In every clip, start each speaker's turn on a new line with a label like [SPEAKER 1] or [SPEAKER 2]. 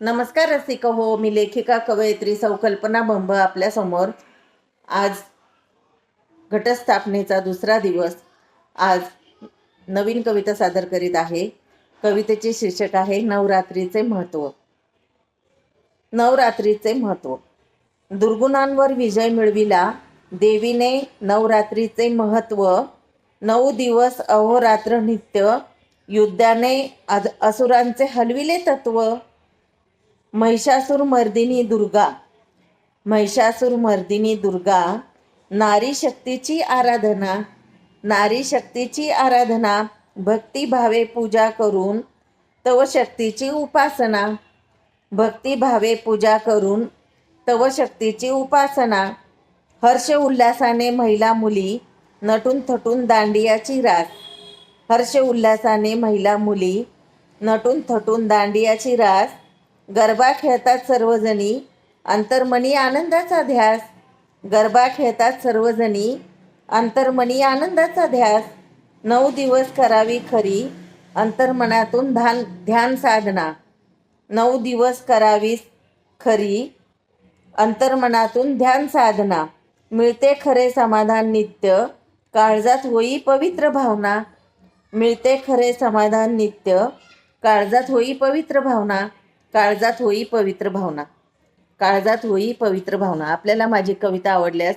[SPEAKER 1] नमस्कार रसिक हो मी लेखिका कवयित्री संकल्पना बंब आपल्यासमोर आज घटस्थापनेचा दुसरा दिवस. आज नवीन कविता सादर करीत आहे. कवितेचे शीर्षक आहे नवरात्रीचे महत्त्व नवरात्रीचे महत्त्व दुर्गुणांवर विजय मिळविला देवीने नवरात्रीचे महत्त्व नऊ दिवस अहोरात्र नित्य युद्धाने अद असुरांचे हलविले तत्व. महिषासूर मर्दिनी दुर्गा. महिषासूर मर्दिनी दुर्गा. नारी शक्तीची आराधना. नारी शक्तीची आराधना. भक्तिभावे पूजा करून तव शक्तीची उपासना. भक्तिभावे पूजा करून तव शक्तीची उपासना. हर्ष उल्हासाने महिला मुली नटून थटून दांडियाची रास. हर्ष उल्हासाने महिला मुली नटून थटून दांडियाची रास. गरबा खेळतात सर्वजणी. अंतर्मनी आनंदाचा ध्यास. गरबा खेळतात सर्वजणी. अंतर्मनी आनंदाचा ध्यास. नऊ दिवस करावी खरी. अंतर्मनातून ध्यान ध्यान साधना. नऊ दिवस करावी खरी. अंतर्मनातून ध्यान साधना. मिळते खरे समाधान नित्य. काळजात होई पवित्र भावना. मिळते खरे समाधान नित्य. काळजात होई पवित्र भावना. काळजात होई पवित्र भावना. काळजात होई पवित्र भावना. आपल्याला माझी कविता आवडल्यास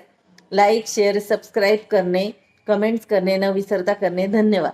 [SPEAKER 1] लाईक शेअर सबस्क्राईब करणे कमेंट्स करणे न विसरता करणे. धन्यवाद.